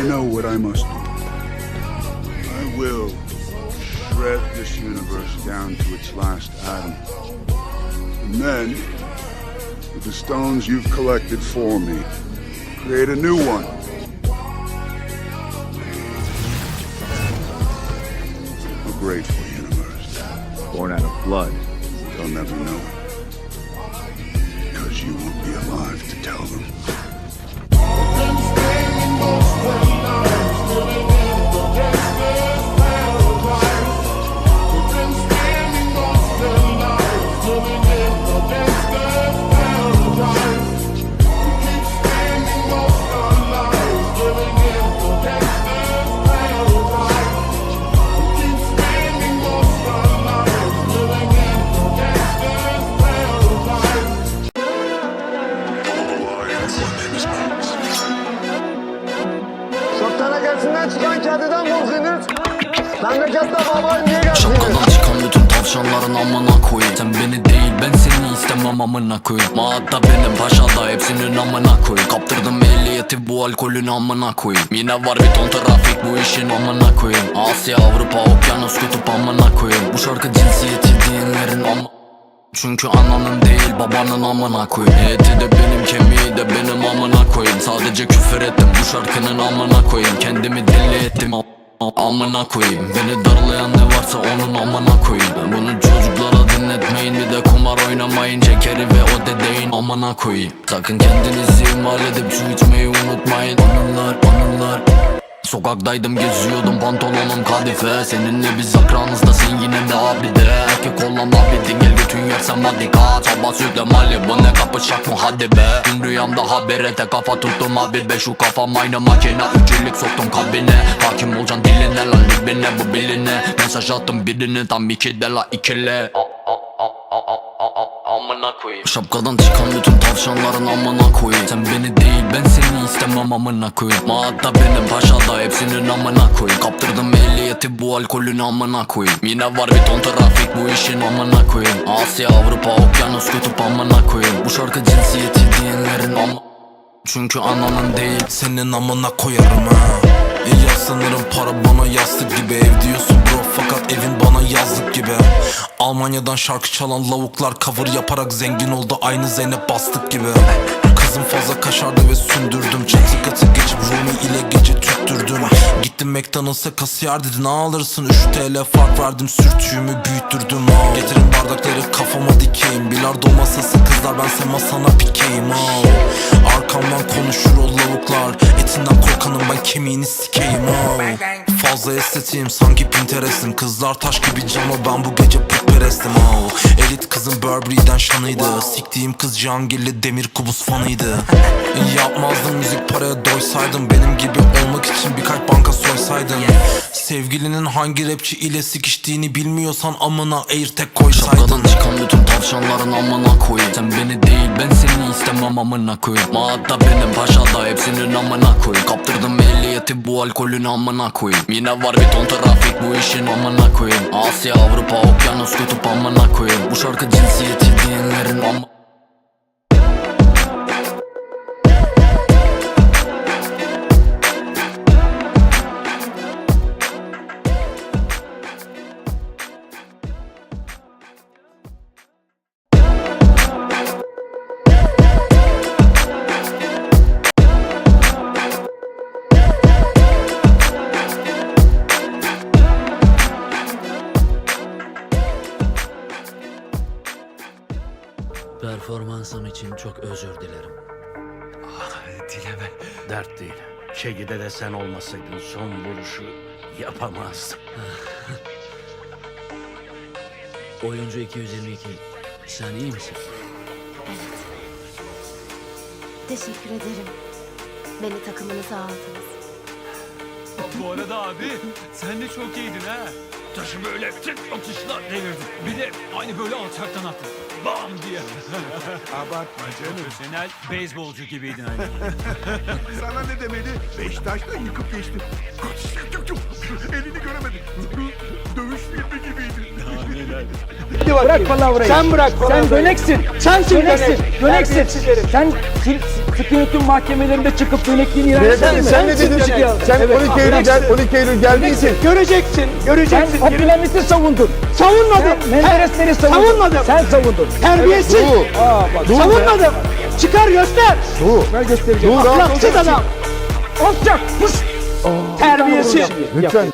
I know what I must do. I will shred this universe down to its last atom. And then, with the stones you've collected for me, create a new one. A grateful universe. Born out of blood. They'll never know. Because you won't be alive to tell them. Çoktan gelsinden çıkan kediden korkuyorsunuz. Memlekette baba niye geldiniz? Bütün tavşanların amına koyayım. Sen beni değil ben seni istemem amına koyayım. Maatta benim paşada hepsinin amına koyayım. Kaptırdım ehliyeti bu alkolün amına koyayım. Yine var bir ton trafik bu işin amına koyayım. Asya Avrupa okyanus kutup amına koyayım. Bu şarkı cinsiyeti diyenlerin ama çünkü ananın değil babanın amına koyayım. Eti de benim kemiği de benim amına koyayım. Sadece küfür ettim bu şarkının amına koyayım. Kendimi deli ettim a- a- amına koyayım. Beni darlayan ne varsa onun amına koyayım. Bunu çocuklara dinletmeyin bir de kumar oynamayın. Şekeri ve o dedeyin amına koyayım. Sakın kendinizi ihmal edip su içmeyi unutmayın. Anılar anılar Sokaktaydım geziyordum pantolonum kadife. Seninle biz akranızdasın yine de abi de? Erkek olan abidin gel götün yersem hadi kaç Sabah sütle mali bu ne kapışak mı hadi be? Dün rüyamda haberete kafa tuttum abi be. Şu kafam aynı makine üçlük soktum kabine. Hakim olacaksın diline lan libine bu biline. Mesaj attım birini tam iki de la ikile Amına koyayım. Şapkadan çıkan bütün tavşanların amına koyayım. Sen beni değil ben seni istemem amına koyayım. Maatta benim paşada hepsinin amına koyayım. Kaptırdım ehliyeti bu alkolün amına koyayım. Yine var bir ton trafik bu işin amına koyayım. Asya Avrupa okyanus kutup amına koyayım. Bu şarkı cinsiyeti diyenlerin ama çünkü ananın değil Senin amına koyarım ha İyi sanırım para bana yastık gibi. Ev diyorsun bro fakat evin bana yazlık gibi. Almanya'dan şarkı çalan lavuklar cover yaparak zengin oldu Aynı Zeynep bastık gibi. Kızım fazla kaşardı ve sündürdüm. Çatı katı geçip Rumi ile gece tüttürdüm. Gittim McDonald's'a kasiyer dedi ne alırsın? 3 TL fark verdim sürtüğümü büyüttürdüm. Ha. Getirin bardakları kafama dikeyim. Bilardo masası kızlar bense masana pikeyim. Ha. Arkamdan konuşur o lavuklar Etinden korkanım ben kemiğini sikeyim ha. Fazla estetiğim sanki Pinterest'im. Kızlar taş gibi cama ben bu gece putperestim ha. Elit kızım Burberry'den şanıydı. Siktiğim kız Cihangirli demir kubus fanıydı. Yapmazdım müzik paraya doysaydım. Benim gibi olmak için birkaç banka soysaydın Sevgilinin hangi rapçi ile sikiştiğini bilmiyorsan amına airtek koysaydın. Şapkadan çıkan bütün tavşanların amına koyayım. Sen beni değil ben seni istemem amına koyayım. Maatta benim paşada hepsinin amına koyayım. Kaptırdım ehliyeti bu alkolün amına koyayım. Yine var bir ton trafik bu işin amına koyayım. Asya Avrupa okyanus kutup amına koyayım. Bu şarkı cinsiyeti diyenlerin ama Performansım için çok özür dilerim. Dileme. Dert değil. Şegide de sen olmasaydın son vuruşu yapamazdım. Oyuncu 222. Sen iyi misin? Teşekkür ederim. Beni takımınıza aldınız. Bu arada abi sen de çok iyiydin ha. Taşı böyle tık atışlar devirdin. Bir de aynı böyle alçaktan attın. Bam diye. Abartma canım. Profesyonel beyzbolcu gibiydin hani. Sana ne demeli? Beşiktaş'ta yıkıp geçtim. Elini Bırak palavrayı. Sen bırak Sen döneksin. Sensin döneksin. Döneksin. Sen sıkı yönetim mahkemelerinde çıkıp dönekliğini ilan ettin mi? sen ne dedin? Sen 12 Eylül, gel, 12 Eylül geldiysin. Göreceksin. Göreceksin. Sen Abdülhamit'i savundun. Savunmadım. Menderesleri savundun. Savunmadım. Sen savundun. Terbiyesiz. Savunmadım. Çıkar göster. Dur. Ben göstereceğim. Dur. Ahlaksız adam. Alçak. Pus. Terbiyesiz. Lütfen.